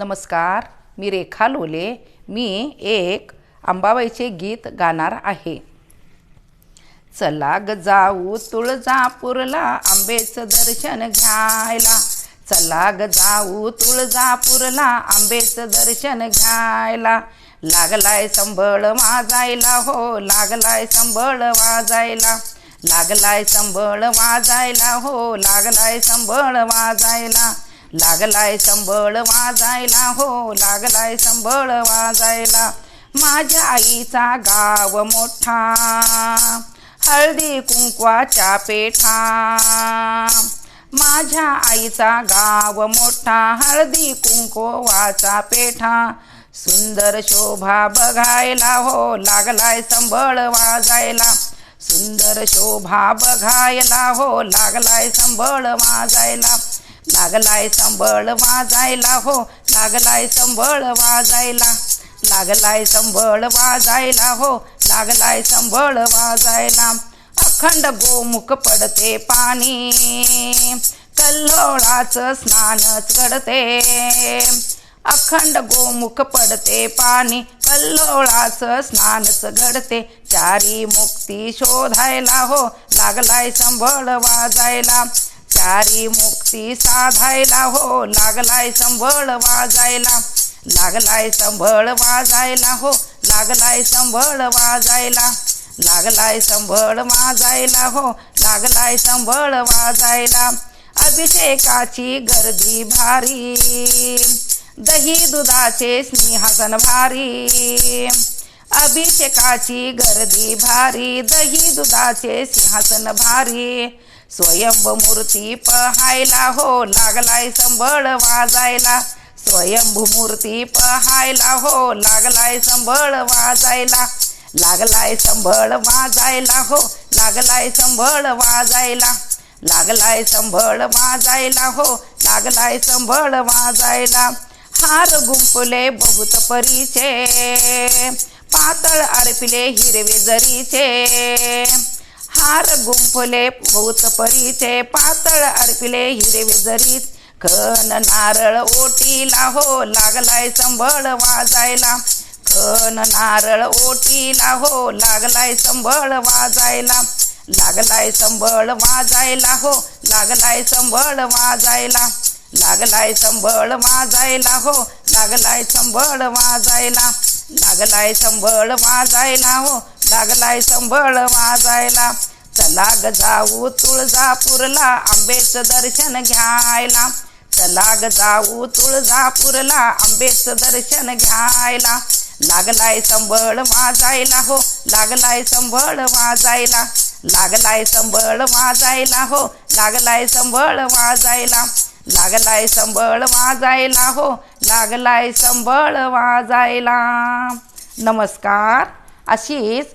नमस्कार मी रेखा लोले मी एक अंबाबाईचे गीत गाणार आहे. चला ग जाऊ तुळजापूरला आंबेचं दर्शन घ्यायला. चला ग जाऊ तुळजापूरला आंबेचं दर्शन घ्यायला. लागलाय संबळ वाजायला हो लागलाय संबळ वाजायला. लागलाय संबळ वाजायला हो लागलाय संबळ वाजायला. लागलाय संबळ वाजायला हो लागलाय संबळ वाजायला. माझ्या आईचा गाव मोठा हळदी कुंकवाच्या पेठा. माझ्या आईचा गाव मोठा हळदी कुंकवाचा पेठा. सुंदर शोभा बघायला हो लागलाय संबळ वाजायला. सुंदर शोभा बघायला हो लागलाय संबळ वाजायला. लागलाय संबळ वाजायला हो लागलाय संबळ वाजायला. लागलाय संबळ वाजायला हो लागलाय संबळ वाजायला. अखंड गोमुख पडते पाणी कल्लोळाचं स्नानच घडते अखंड गोमुख पडते पाणी कल्लोळाचं स्नानच घडते चारी मुक्ती शोधायला हो लागलाय संबळ वाजायला. चारी मुक्ती साधायला हो. लागलाय संभळ वाजायला. लागलाय संभळ वाजायला हो. लागलाय संभळ वाजायला. लागलाय संभळ वाजायला हो. लागलाय संभळ वाजायला. अभिषेकाची गर्दी भारी. दही दुधाचे स्नेहासन भारी. अभिषेकाची गर्दी भारी. दही दुधाचे सिंहासन भारी. स्वयंभ मूर्ती पहायला हो लागलाय संबळ वाजायला. स्वयंभू मूर्ती पहायला हो लागलाय संबळ वाजायला. लागलाय संबळ वाजायला हो लागलाय संभळ वाजायला. लागलाय संभळ वाजायला हो लागलाय संभळ वाजायला. हार गुंपले बहुत परीचे. पातळ अर्पिले हिरवे जरीचे. हार गुंफले बहुत परीचे पातळ अर्पिले हिरवे जरीत खन नारळ ओटीला हो लागलाय संबळ वाजायला. खन नारळ ओटीला हो लागलाय संबळ वाजायला. लागलाय संबळ वाजायला हो लागलाय संबळ वाजायला. लागलाय संबळ वाजायला हो लागलाय संबळ वाजायला. लागलाय संबळ वाजायला हो लागलाय संबळ वाजायला. चला ग जाऊ तुळजापूरला आंबेचं दर्शन घ्यायला. चला ग जाऊ तुळजापूरला आंबेचं दर्शन घ्यायला. लागलाय संबळ वाजायला हो लागलाय संबळ वाजायला. लागलाय संबळ वाजायला हो लागलाय संबळ वाजायला. लागलाय संबळ वाजायला हो लागलाय संबळ वाजायला. नमस्कार. अशीच